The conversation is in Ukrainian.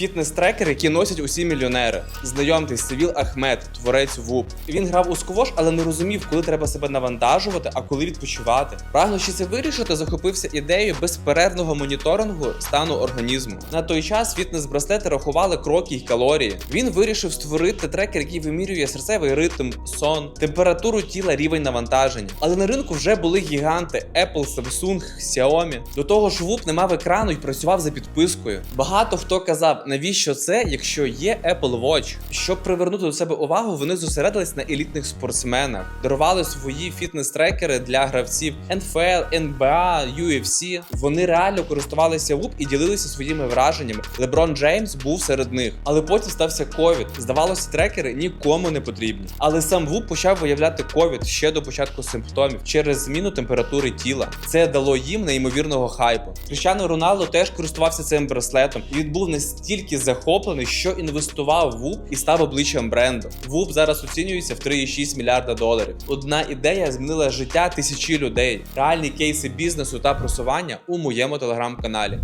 Фітнес-трекер, який носять усі мільйонери. Знайомтесь, Севіл Ахмед, творець ВУП. Він грав у сквош, але не розумів, коли треба себе навантажувати, а коли відпочивати. Прагнучи це вирішити, захопився ідеєю безперервного моніторингу стану організму. На той час фітнес-браслети рахували кроки й калорії. Він вирішив створити трекер, який вимірює серцевий ритм, сон, температуру тіла, рівень навантаження. Але на ринку вже були гіганти Apple, Samsung, Xiaomi. До того ж, ВУП не мав екрану і працював за підпискою. Багато хто казав, навіщо це, якщо є Apple Watch. Щоб привернути до себе увагу, вони зосередились на елітних спортсменах, дарували свої фітнес-трекери для гравців NFL, NBA, UFC. Вони реально користувалися ВУП і ділилися своїми враженнями. Леброн Джеймс був серед них, але потім стався ковід. Здавалося, трекери нікому не потрібні. Але сам ВУП почав виявляти ковід ще до початку симптомів через зміну температури тіла. Це дало їм неймовірного хайпу. Кріщано Роналдо теж користувався цим браслетом, і він був настільки захоплений, що інвестував в ВУП і став обличчям бренду. ВУП зараз оцінюється в 3,6 мільярда доларів. Одна ідея змінила життя тисячі людей. Реальні кейси бізнесу та просування у моєму телеграм-каналі.